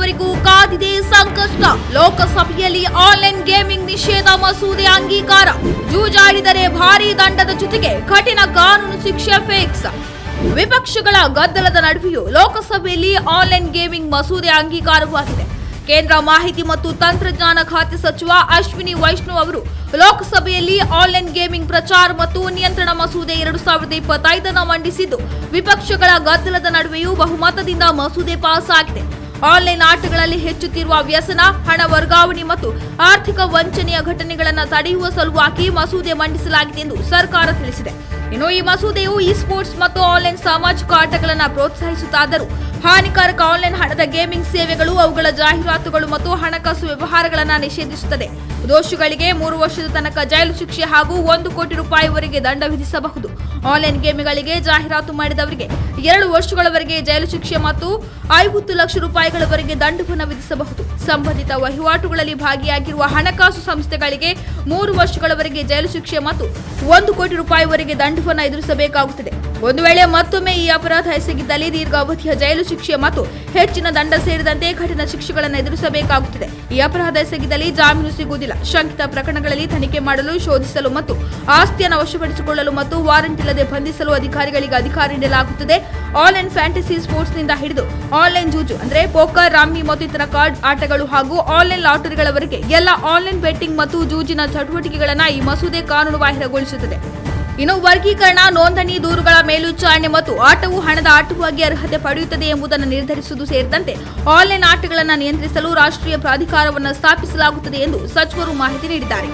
ವರ್ಗದವರಿಗೂ ಕಾದಿದೆ ಸಂಕಷ್ಟ. ಲೋಕಸಭೆಯಲ್ಲಿ ಆನ್ಲೈನ್ ಗೇಮಿಂಗ್ ನಿಷೇಧ ಮಸೂದೆ ಅಂಗೀಕಾರ. ಜೂಜಾಡಿದರೆ ಭಾರೀ ದಂಡದ ಜೊತೆಗೆ ಕಠಿಣ ಕಾನೂನು ಶಿಕ್ಷೆ ಫೇಕ್ಸ್. ವಿಪಕ್ಷಗಳ ಗದ್ದಲದ ನಡುವೆಯೂ ಲೋಕಸಭೆಯಲ್ಲಿ ಆನ್ಲೈನ್ ಗೇಮಿಂಗ್ ಮಸೂದೆ ಅಂಗೀಕಾರವಾಗಿದೆ. ಕೇಂದ್ರ ಮಾಹಿತಿ ಮತ್ತು ತಂತ್ರಜ್ಞಾನ ಖಾತೆ ಸಚಿವ ಅಶ್ವಿನಿ ವೈಷ್ಣವ್ ಅವರು ಲೋಕಸಭೆಯಲ್ಲಿ ಆನ್ಲೈನ್ ಗೇಮಿಂಗ್ ಪ್ರಚಾರ ಮತ್ತು ನಿಯಂತ್ರಣ ಮಸೂದೆ ಎರಡು ಸಾವಿರದ ಇಪ್ಪತ್ತೈದನ್ನು ಮಂಡಿಸಿದ್ದು, ವಿಪಕ್ಷಗಳ ಗದ್ದಲದ ನಡುವೆಯೂ ಬಹುಮತದಿಂದ ಮಸೂದೆ ಪಾಸ್ ಆಗಿದೆ ಆನ್ಲೈನ್ ಆಟಗಳಲ್ಲಿ ಹೆಚ್ಚುತ್ತಿರುವ ವ್ಯಸನ, ಹಣ ವರ್ಗಾವಣೆ ಮತ್ತು ಆರ್ಥಿಕ ವಂಚನೆಯ ಘಟನೆಗಳನ್ನು ತಡೆಯುವ ಸಲುವಾಗಿ ಮಸೂದೆ ಮಂಡಿಸಲಾಗಿದೆ ಎಂದು ಸರ್ಕಾರ ತಿಳಿಸಿದೆ. ಇನ್ನು ಈ ಮಸೂದೆಯು ಇ ಸ್ಪೋರ್ಟ್ಸ್ ಮತ್ತು ಆನ್ಲೈನ್ ಸಾಮಾಜಿಕ ಆಟಗಳನ್ನು ಪ್ರೋತ್ಸಾಹಿಸುತ್ತಾದರೂ ಹಾನಿಕಾರಕ ಆನ್ಲೈನ್ ಹಣದ ಗೇಮಿಂಗ್ ಸೇವೆಗಳು, ಅವುಗಳ ಜಾಹೀರಾತುಗಳು ಮತ್ತು ಹಣಕಾಸು ವ್ಯವಹಾರಗಳನ್ನು ನಿಷೇಧಿಸುತ್ತದೆ. ದೋಷಿಗಳಿಗೆ ಮೂರು ವರ್ಷದ ತನಕ ಜೈಲು ಶಿಕ್ಷೆ ಹಾಗೂ ಒಂದು ಕೋಟಿ ರೂಪಾಯಿವರೆಗೆ ದಂಡ ವಿಧಿಸಬಹುದು. ಆನ್ಲೈನ್ ಗೇಮ್ಗಳಿಗೆ ಜಾಹೀರಾತು ಮಾಡಿದವರಿಗೆ ಎರಡು ವರ್ಷಗಳವರೆಗೆ ಜೈಲು ಶಿಕ್ಷೆ ಮತ್ತು ಐವತ್ತು ಲಕ್ಷ ರೂಪಾಯಿಗಳವರೆಗೆ ದಂಡವನ್ನು ವಿಧಿಸಬಹುದು. ಸಂಬಂಧಿತ ವಹಿವಾಟುಗಳಲ್ಲಿ ಭಾಗಿಯಾಗಿರುವ ಹಣಕಾಸು ಸಂಸ್ಥೆಗಳಿಗೆ ಮೂರು ವರ್ಷಗಳವರೆಗೆ ಜೈಲು ಶಿಕ್ಷೆ ಮತ್ತು ಒಂದು ಕೋಟಿ ರೂಪಾಯಿವರೆಗೆ ದಂಡವನ್ನು ಎದುರಿಸಬೇಕಾಗುತ್ತದೆ. ಒಂದು ವೇಳೆ ಮತ್ತೊಮ್ಮೆ ಈ ಅಪರಾಧ ಎಸಗಿದ್ದಲ್ಲಿ ದೀರ್ಘಾವಧಿಯ ಜೈಲು ಶಿಕ್ಷೆ ಮತ್ತು ಹೆಚ್ಚಿನ ದಂಡ ಸೇರಿದಂತೆ ಕಠಿಣ ಶಿಕ್ಷೆಗಳನ್ನು ಎದುರಿಸಬೇಕಾಗುತ್ತದೆ. ಈ ಅಪರಾಧ ಎಸಗಿದಲ್ಲಿ ಜಾಮೀನು ಸಿಗುವುದಿಲ್ಲ. ಶಂಕಿತ ಪ್ರಕರಣಗಳಲ್ಲಿ ತನಿಖೆ ಮಾಡಲು, ಶೋಧಿಸಲು ಮತ್ತು ಆಸ್ತಿಯನ್ನು ವಶಪಡಿಸಿಕೊಳ್ಳಲು ಮತ್ತು ವಾರಂಟ್ ಇಲ್ಲದೆ ಬಂಧಿಸಲು ಅಧಿಕಾರಿಗಳಿಗೆ ಅಧಿಕಾರ ನೀಡಲಾಗುತ್ತದೆ. ಆನ್ಲೈನ್ ಫ್ಯಾಂಟಸಿ ಸ್ಪೋರ್ಟ್ಸ್ನಿಂದ ಹಿಡಿದು ಆನ್ಲೈನ್ ಜೂಜು ಅಂದ್ರೆ ಪೋಕರ್ ರಾಮಿ ಮತ್ತು ಕಾರ್ಡ್ ಆಟಗಳು ಹಾಗೂ ಆನ್ಲೈನ್ ಲಾಟರಿಗಳವರೆಗೆ ಎಲ್ಲ ಆನ್ಲೈನ್ ಬೆಟ್ಟಿಂಗ್ ಮತ್ತು ಜೂಜಿನ ಚಟುವಟಿಕೆಗಳನ್ನು ಈ ಮಸೂದೆ ಕಾನೂನು ಬಾಹಿರಗೊಳಿಸುತ್ತದೆ ಇನ್ನು ವರ್ಗೀಕರಣ, ನೋಂದಣಿ, ದೂರುಗಳ ಮೇಲ್ವಿಚಾರಣೆ ಮತ್ತು ಆಟವು ಹಣದ ಆಟವಾಗಿ ಅರ್ಹತೆ ಪಡೆಯುತ್ತದೆ ಎಂಬುದನ್ನು ನಿರ್ಧರಿಸುವುದು ಸೇರಿದಂತೆ ಆನ್ಲೈನ್ ಆಟಗಳನ್ನು ನಿಯಂತ್ರಿಸಲು ರಾಷ್ಟ್ರೀಯ ಪ್ರಾಧಿಕಾರವನ್ನು ಸ್ಥಾಪಿಸಲಾಗುತ್ತದೆ ಎಂದು ಸಚಿವರು ಮಾಹಿತಿ ನೀಡಿದ್ದಾರೆ.